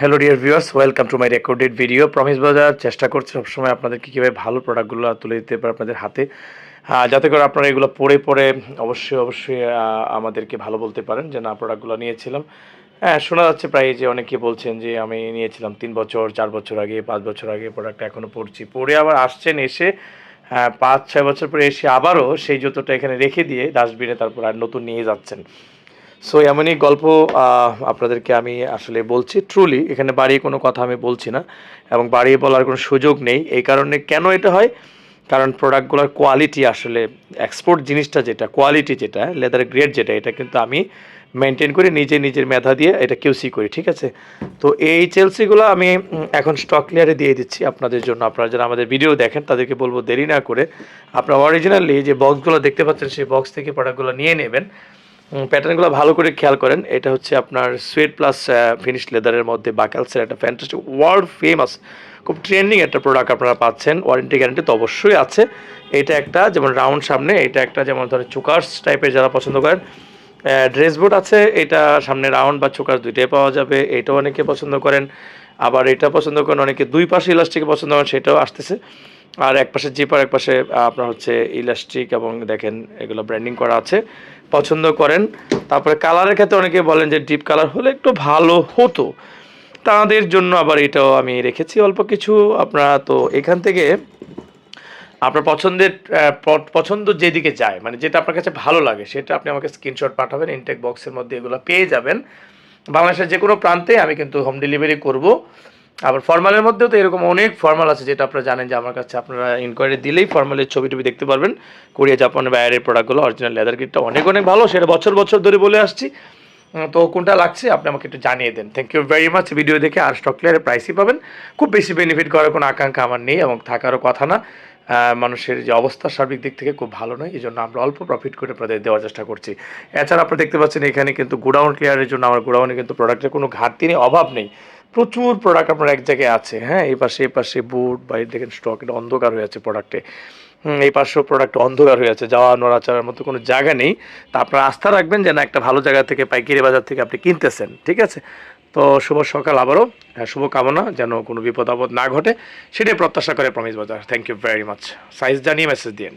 Hello dear viewers welcome to my recorded video promise বাজার চেষ্টা করছি সবসময় আপনাদেরকে কীভাবে ভালো প্রোডাক্টগুলো তুলে দিতে পারে আপনাদের হাতে। যাতে করে আপনারা এগুলো পড়ে পড়ে অবশ্যই অবশ্যই আমাদেরকে ভালো বলতে পারেন যে না প্রোডাক্টগুলো নিয়েছিলাম। হ্যাঁ শোনা যাচ্ছে প্রায় যে অনেকে বলছেন যে আমি নিয়েছিলাম তিন বছর চার বছর আগে পাঁচ বছর আগে প্রোডাক্ট এখনও পড়ছি। পড়ে আবার আসছেন এসে হ্যাঁ, পাঁচ ছয় বছর পরে এসে আবারও সেই জুতোটা এখানে রেখে দিয়ে ডাস্টবিনে তারপর আর নতুন নিয়ে যাচ্ছেন। সো এমনই গল্প আপনাদেরকে আমি আসলে বলছি ট্রুলি এখানে বাড়িয়ে কোনো কথা আমি বলছি না এবং বাড়িয়ে বলার কোনো সুযোগ নেই। এই কারণে কেন এটা হয়? কারণ প্রোডাক্টগুলোর কোয়ালিটি আসলে এক্সপোর্ট জিনিসটা যেটা কোয়ালিটি যেটা লেদার গ্রেড যেটা, এটা কিন্তু আমি মেনটেন করি, নিজে নিজের মেধা দিয়ে এটা কিউসি করি, ঠিক আছে? তো এই চেলসিগুলো আমি এখন স্টক ক্লিয়ারে দিয়ে দিচ্ছি আপনাদের জন্য। আপনারা যারা আমাদের ভিডিও দেখেন, তাদেরকে বলব দেরি না করে আপনারা অরিজিনালি যে বক্সগুলো দেখতে পাচ্ছেন, সেই বক্স থেকে প্রোডাক্টগুলো নিয়ে নেবেন। প্যাটার্নগুলো ভালো করে খেয়াল করেন। এটা হচ্ছে আপনার সুয়েট প্লাস ফিনিশ লেদারের মধ্যে বাকালসের একটা ফ্যান্টাস্টিক ওয়ার্ল্ড ফেমাস খুব ট্রেন্ডিং একটা প্রোডাক্ট আপনারা পাচ্ছেন। ওয়ারেন্টি গ্যারান্টি তো অবশ্যই আছে। এটা একটা যেমন রাউন্ড সামনে, এটা একটা যেমন ধরেন চুকার্স টাইপের যারা পছন্দ করেন। ড্রেস বোর্ড আছে, এটা সামনে রাউন্ড বা চোকার দুইটাই পাওয়া যাবে। এটাও অনেকে পছন্দ করেন। আবার এটা পছন্দ করেন, অনেকে দুই পাশে ইলাস্টিক পছন্দ করেন, সেটাও আসতেছে। আর এক পাশে জিপার এক পাশে আপনার হচ্ছে ইলাস্টিক এবং দেখেন এগুলো ব্র্যান্ডিং করা আছে, পছন্দ করেন। তারপরে কালারের ক্ষেত্রে অনেকে বলেন যে ডিপ কালার হলে একটু ভালো হতো। তাদের জন্য আবার এটাও আমি রেখেছি অল্প কিছু। আপনারা তো এখান থেকে আপনার পছন্দের পছন্দ যেদিকে যায় মানে যেটা আপনার কাছে ভালো লাগে, সেটা আপনি আমাকে স্ক্রিনশট পাঠাবেন ইনটেক বক্সের মধ্যে এগুলো পেয়ে যাবেন। বাংলাদেশের যে কোনো প্রান্তে আমি কিন্তু হোম ডেলিভারি করব। আবার ফর্মালের মধ্যেও তো এরকম অনেক ফর্মাল আছে যেটা আপনারা জানেন যে আমার কাছে আপনারা ইনকোয়ারি দিলেই ফর্মালের ছবি টবি দেখতে পারবেন। কোরিয়া জাপানের বাইরের প্রোডাক্টগুলো অরিজিনাল লেদার কিটটা অনেক অনেক ভালো। সেটা বছর বছর ধরে বলে আসছি। তো কোনটা লাগছে আপনি আমাকে একটু জানিয়ে দেন। Thank you very much video দেখে আর স্টক ক্লিয়ারের প্রাইসই পাবেন। খুব বেশি বেনিফিট করার কোনো আকাঙ্ক্ষা আমার নেই এবং থাকারও কথা না। মানুষের যে অবস্থা সার্বিক দিক থেকে খুব ভালো নয় এই জন্য আমরা অল্প প্রফিট করে আপনাদের দেওয়ার চেষ্টা করছি। এছাড়া আপনারা দেখতে পাচ্ছেন এখানে কিন্তু গোডাউন ক্লিয়ারের জন্য আমার গোডাউনে কিন্তু প্রোডাক্টের কোনো ঘাটতি নেই, অভাব নেই। প্রচুর প্রোডাক্ট আপনার এক জায়গায় আছে হ্যাঁ? এই পাশে এই পাশে বুট বা দেখেন স্টক এটা অন্ধকার হয়ে আছে প্রোডাক্টে এই পাশেও প্রোডাক্ট অন্ধকার হয়ে আছে যাওয়া নড়াচড়ার মতো কোনো জায়গা নেই। তা আপনারা আস্থা রাখবেন যে না একটা ভালো জায়গা থেকে পাইকারি বাজার থেকে আপনি কিনতেছেন ঠিক আছে? তো শুভ সকাল আবারও হ্যাঁ, শুভ কামনা যেন কোনো বিপদ আপদ না ঘটে সেটাই প্রত্যাশা করে প্রমিস বাজার thank you very much size জানিয়ে মেসেজ দিন